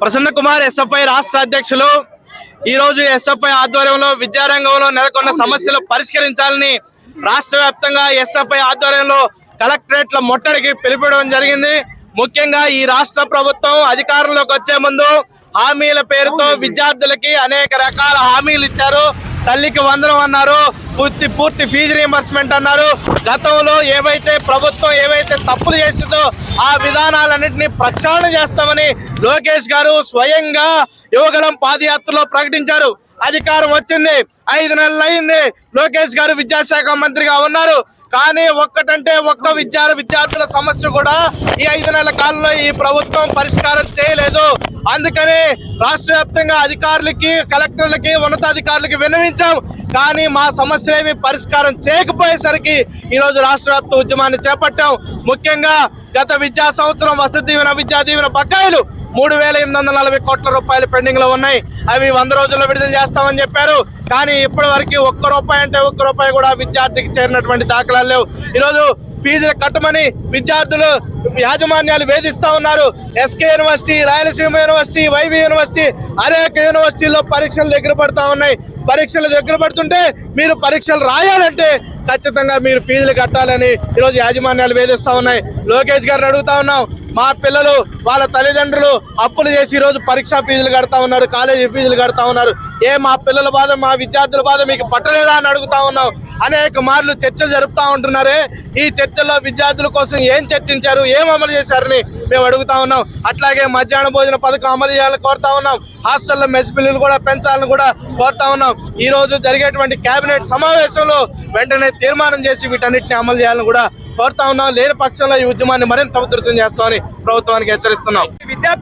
Prasanna Kumar SFI రాష్ట్ర అధ్యక్షులు. ఈ రోజు ఎస్ఎఫ్ఐ ఆధ్వర్యంలో విద్యారంగంలో నెలకొన్న సమస్యలు పరిష్కరించాలని రాష్ట్ర వ్యాప్తంగా ఎస్ఎఫ్ఐ ఆధ్వర్యంలో కలెక్టరేట్ల ముట్టడికి పిలిపడం జరిగింది. ముఖ్యంగా ఈ రాష్ట్ర ప్రభుత్వం అధికారంలోకి వచ్చే ముందు హామీల పేరుతో విద్యార్థులకి అనేక రకాల హామీలు ఇచ్చారు. తల్లికి వందనం అన్నారు. పూర్తి పూర్తి ఫీజు రీంబర్స్మెంట్ అన్నారు. గతంలో ఏవైతే ప్రభుత్వం ఏవైతే తప్పులు చేసిందో ఆ విధానాలన్నింటినీ ప్రక్షాళన చేస్తామని లోకేష్ గారు స్వయంగా యువగలం పాదయాత్రలో ప్రకటించారు. అధికారం వచ్చింది. ఐదు నెలలు అయింది. లోకేష్ గారు విద్యాశాఖ మంత్రిగా ఉన్నారు. కానీ ఒక్కటంటే ఒక్క విద్యా విద్యార్థుల సమస్య కూడా ఈ ఐదు నెలల కాలంలో ఈ ప్రభుత్వం పరిష్కారం చేయలేదు. అందుకని రాష్ట్ర వ్యాప్తంగా అధికారులకి కలెక్టర్లకి ఉన్నతాధికారులకి విన్నవించాం. కానీ మా సమస్యలేమి పరిష్కారం చేయకపోయేసరికి ఈరోజు రాష్ట్ర వ్యాప్త ఉద్యమాన్ని చేపట్టాం. ముఖ్యంగా గత విద్యా సంవత్సరం వసతి దీవెన విద్యా దీవెన బకాయిలు మూడు వేల ఎనిమిది వందల నలభై కోట్ల రూపాయలు పెండింగ్లో ఉన్నాయి. అవి వంద రోజుల్లో విడుదల చేస్తామని చెప్పారు. కానీ ఇప్పటి వరకు ఒక్క రూపాయి అంటే ఒక్క రూపాయి కూడా విద్యార్థికి చేరినటువంటి దాఖలాలు లేవు. ఈరోజు ఫీజులు కట్టమని విద్యార్థులు యాజమాన్యాలు వేధిస్తూ ఉన్నారు. SK university Rayalaseema university YV university అనేక యూనివర్సిటీల్లో పరీక్షలు దగ్గర పడుతూ ఉన్నాయి. పరీక్షలు దగ్గర పడుతుంటే మీరు పరీక్షలు రాయాలంటే ఖచ్చితంగా మీరు ఫీజులు కట్టాలని ఈరోజు యాజమాన్యాలు వేధిస్తా ఉన్నాయి. లోకేష్ గారిని అడుగుతా ఉన్నాం. మా పిల్లలు వాళ్ళ తల్లిదండ్రులు అప్పులు చేసి ఈరోజు పరీక్షా ఫీజులు కడతా ఉన్నారు కాలేజీ ఫీజులు కడతా ఉన్నారు. ఏ మా పిల్లల బాధ మా విద్యార్థుల బాధ మీకు పట్టలేదా అని అడుగుతా ఉన్నాం. అనేక మార్లు చర్చలు జరుపుతా ఉంటున్నారే. ఈ చర్చల్లో విద్యార్థుల కోసం ఏం చర్చించారు ఏం అమలు చేశారని మేము అడుగుతా ఉన్నాం. అట్లాగే మధ్యాహ్న భోజన పథకం అమలు చేయాలని కోరుతా ఉన్నాం. హాస్టల్లో మెస్ బిల్లులు కూడా పెంచాలని కూడా కోరుతా ఉన్నాం. ఈ రోజు జరిగేటువంటి కేబినెట్ సమావేశంలో వెంటనే తీర్మానం చేసి వీటన్నిటిని అమలు చేయాలని కూడా కోరుతా ఉన్నాం. లేని పక్షంలో ఈ ఉద్యమాన్ని మరింత ఉధృతం చేస్తామని ప్రభుత్వానికి హెచ్చరిస్తున్నాం. విద్యార్థులు